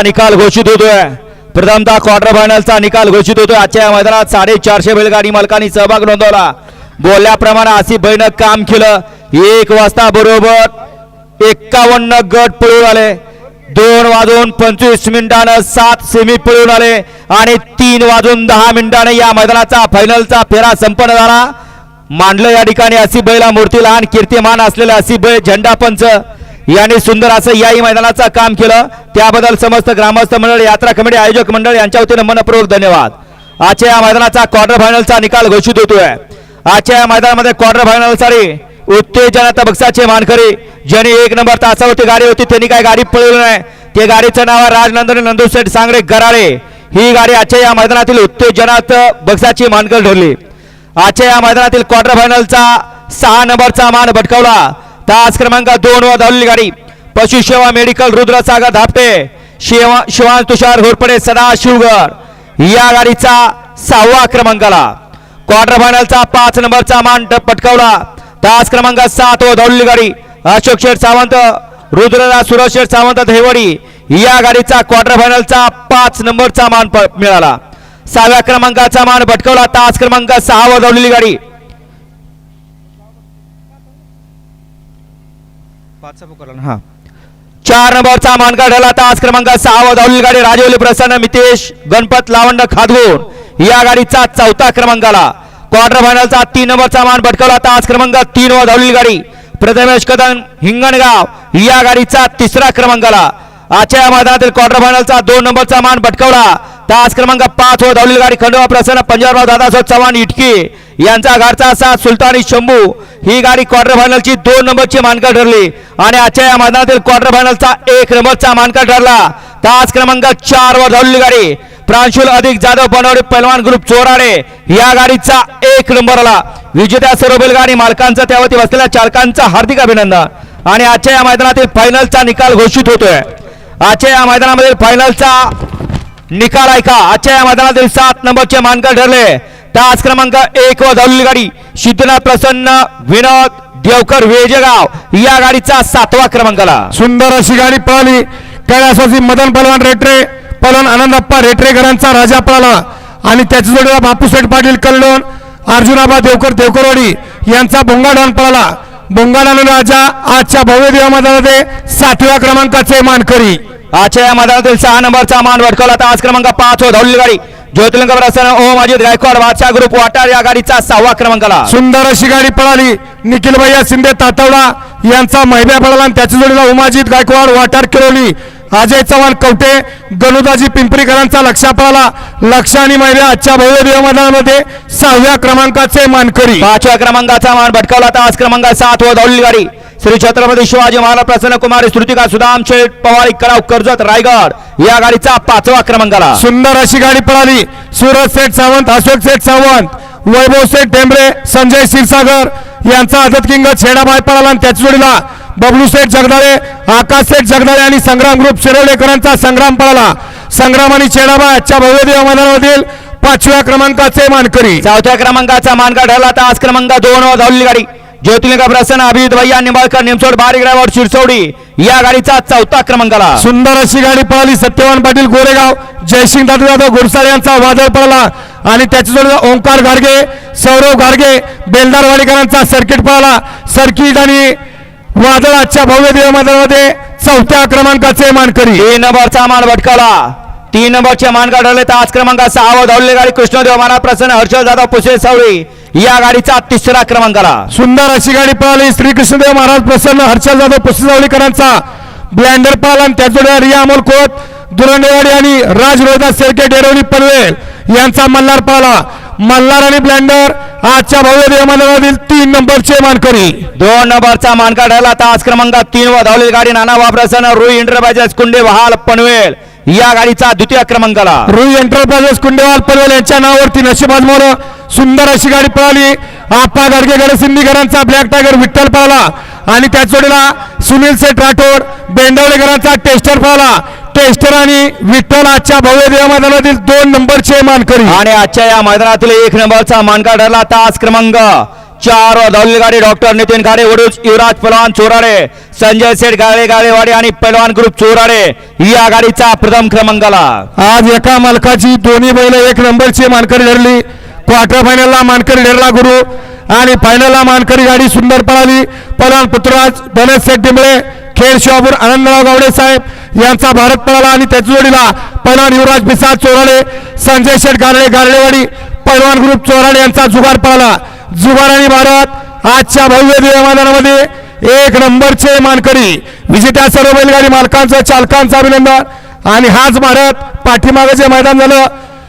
मैदानाचा निकाल घोषित होतोय. प्रथमतः क्वार्टर फायनलचा निकाल घोषित होतोय. आजच्या या मैदानात साडेचारशे बैलगाडी मालकांनी सहभाग नोंदवला. बोलल्याप्रमाणे आसिफ भाईनं काम केलं. एक वाजता बरोबर एक्कावन्न गट पळून आले. दोन वाजून पंचवीस मिनिटानं सात सेमी पळून आले. आणि तीन वाजून दहा मिनिटाने या मैदानाचा फायनलचा फेरा संपन्न झाला. मांडलं या ठिकाणी आसिफ बैला मूर्ती लहान कीर्तिमान असलेला असिफ बै झेंडा पंच. यांनी सुंदर असं याही मैदानाचं काम केलं. त्याबद्दल समस्त ग्रामस्थ मंडळ यात्रा कमिटी आयोजक मंडळ यांच्या वतीनं मनपूर्वक धन्यवाद. आजच्या या मैदानाचा क्वार्टर फायनलचा निकाल घोषित होतोय. आजच्या या मैदानामध्ये क्वार्टर फायनलसाठी उत्तेजनाचा बक्षाचे मानकरी ज्यांनी एक नंबर तासावरती गाडी होती त्यांनी काय गाडी पळवली नाही. ते गाडीचं नाव आहे राजनंदन नंदुशेठ सांगरे गराळे ही गाडी आजच्या या मैदानातील उत्तेजनात बक्षाची मानकर ठरली. आजच्या या मैदानातील क्वार्टर फायनलचा सहा नंबरचा मान भटकवला. तास क्रमांक दोन वर धावलेली गाडी. पशुसेवा मेडिकल रुद्रसागर धापटे. शिवा शिवान तुषार घोरपडे सदा शिवगर या गाडीचा सहावा क्रमांकाला. क्वार्टर फायनलचा पाच नंबरचा मान पटकावला. तास क्रमांक सात व धावलेली गाडी. अशोक शेठ सावंत रुद्रराज सुरज शेठ सावंत धैवडी या गाडीचा क्वार्टर फायनलचा पाच नंबरचा मान प- मिळाला. सहाव्या क्रमांकाचा मान पटकवला. तास क्रमांक सहा वर धावलेली गाडी. चार नंबरचा मान काढला तास क्रमांक सहावा धावली धावलेली गाडी राजवली प्रसन्न मितेश गणपत लावंड खादगोर या गाडीचा चौथा क्रमांकाला क्वार्टर फायनलचा तीन नंबरचा मान भटकवला तास क्रमांक तीन व धावलेली गाडी. प्रथमेश कदम हिंगणगाव. या गाडीचा तिसरा क्रमांकाला आजच्या मैदानातील क्वार्टर फायनलचा दोन नंबरचा मान भटकवला तास क्रमांक पाच व धावलेली गाडी खंडोबा प्रसन्न पंजाबराव दादासाहेब चव्हाण इटकी. यांचा घरचा असा सुलतानी शंभू. ही गाडी क्वार्टर फायनलची दोन नंबरची मानकर ठरली. आणि आजच्या या मैदानातील क्वार्टर फायनलचा एक नंबरचा मानका ठरला. तास क्रमांक चार वर धावलेली गाडी. प्रांशुल अधिक जाधव बनवडे पैलवान ग्रुप चोराडे या गाडीचा एक नंबर आला. विजेत्या सर्व बैलगाडी मालकांचा त्यावरती बसलेल्या चालकांचा हार्दिक अभिनंदन. आणि आजच्या या मैदानातील फायनलचा निकाल घोषित होतोय. आजच्या या मैदानामधील फायनलचा निकाल ऐका. आजच्या या मैदानातील सात नंबरचे मानकर ठरले. तास क्रमांक एक व धावलेली गाडी सिद्धनाथ प्रसन्न विनोद देवकर वेजेगाव या गाडीचा सातवा क्रमांकाला. सुंदर अशी गाडी पळाली. कैलासवासी मदन पलवान रेटरे पलवान आनंदप्पा रेटरेकरांचा राजा पळाला. आणि त्याच्या जोडीला बापूसेठ पाटील कल्लोण अर्जुनाबा देवकर देवकरवाडी यांचा बोंगाडान पळाला. बोंगाडान राजा आजच्या भव्य देवा मैदानामध्ये सातव्या क्रमांकाचे मानकरी. आजच्या या मैदानातील सहा नंबरचा मान भटकवला. तास क्रमांक पाच व धावलेली गाडी ज्योतिर्लिंग प्रसन्न ओम अजित गायकवाड बादशाह ग्रुप वाटार या गाडीचा सहावा क्रमांकाला सुंदर अशी गाडी पळाली. निखिल भैया शिंदे तातवडा यांचा महिब्या पळाला आणि त्याच्या जोडीला उमाजीत गायकवाड वाटार किरवली अजय चव्हाण कवटे गणुदाजी पिंपरीकरांचा लक्षा पळाला. लक्ष आणि महिला आजच्या भव्य देव मैदानामध्ये सहाव्या क्रमांकाचे मानकरी. पाचव्या क्रमांकाचा मान भटकवला. तास क्रमांक सात व धावलेली गाडी. श्री छत्रपती शिवाजी महाराज प्रसन्न कुमारी श्रुतिका सुदाम शेठ पवारी कराव कर्जत रायगड. या गाडीचा पाचवा क्रमांकाला. सुंदर अशी गाडी पळाली. सूरज सेठ सावंत अशोक सेठ सावंत वैभव सेठ टेंबरे संजय क्षीरसागर यांचा आदत किंग छेडाबाई पळाला आणि त्याच्या जोडीला बबलू सेठ जगदाळे आकाश सेठ जगदाळे आणि संग्राम ग्रुप शिरवलेकरांचा संग्राम पळाला. संग्राम आणि छेडाबाई आजच्या भव्य देव मैदानामधील पाचव्या क्रमांकाचे मानकरी. चौथ्या क्रमांकाचा मानका ठरला. तास क्रमांक दोन वर धावलेली गाडी. ज्योतिर्लिंग प्रसन्न अभिजित भैया निंबाळकर निमसोड बारीक ड्रायव्हर शिरसोडी या गाडीचा चौथा क्रमांकाला सुंदर अशी गाडी पळाली सत्यवान पाटील गोरेगाव. जयसिंग दादू यादव गुरसाळे यांचा वादळ पळाला आणि त्याच्या ओंकार गाडगे सौरव गाडगे बेलदारवाडीकरांचा सर्किट पळाला. सर्किट आणि वादळ आजच्या भव्य देव मैदानामध्ये चौथ्या क्रमांकाचे मानकरी. तीन नंबरचा मान भटकवला तीन नंबरचे मान काढले तास क्रमांक सहा व धावलेली गाडी कृष्णदेव माना प्रसन्न हर्षल जाधव पुसे सावळी. या गाडीचा तिसरा क्रमांकाला. सुंदर अशी गाडी पळाली. श्री कृष्णदेव महाराज प्रसन्न हर्षल जाधव पुसेसावलीकरांचा ब्लँडर पळाला आणि रिया अमोल खोत दुरंडेवाडी आणि राज रोहिदास शेळके डेरवली पनवेल यांचा मल्हार पळाला. मल्हार आणि ब्लँडर आजच्या भव्य देव मैदानामधील तीन नंबरचे मानकरी. दोन नंबरचा मान काढला तास क्रमांक तीन व धावलेली गाडी नाना वाप्रसन्न रुई इंटरप्राइजेस कुंडे वहाल पनवेल. या गाडीचा द्वितीय क्रमांकाला रुई एंटरप्राइजेस कुंडेवाल पनवेल यांच्या नावावरती नशीबाज मोर सुंदर अशी गाडी पळाली. आप्पा गाडगे गडसिंदीकरांचा ब्लॅक टायगर विठ्ठल पळाला. आणि त्या जोडीला सुनील सेठ राठोड बेंडवलेकरांचा टेस्टर पळाला. टेस्टर आणि विठ्ठल आजच्या भव्य देव मैदानातील दोन नंबरचे मानकरी. आणि आजच्या या मैदानातील एक नंबरचा मानका ठरला तास क्रमांक. चार धावलेली गाडी डॉक्टर नितीन गाडे वडूज युवराज पलवान चोराडे संजय सेठ गाळे गाळेवाडी आणि पलवान ग्रुप चोराडे या गाडीचा प्रथम क्रमांकाला आज एका मालकाची दोन्ही बैल एक नंबरची मानकरी ठरली. क्वार्टर फायनलला मानकरी ठरला गुरु. आणि फायनलला मानकरी गाडी सुंदर पळाली. पलवान पुत्रराज धनेश शेठ डिंबळे खेळ शिवापूर आनंदराव गावडे साहेब यांचा भारत पळाला आणि त्याच्या जोडीला पलवान युवराज बिसाद चोराडे संजय शेठ गारडे गारडेवाडी पलवान ग्रुप चोराडे यांचा जुगार पळाला. जुगार आणि भारत आजच्या भव्य मैदानामध्ये एक नंबरचे मानकरी विजेत्या सर्व बैलगाडी मालकांचं चालकांचं अभिनंदन. आणि हाच भारत पाठीमागं जे मैदान झालं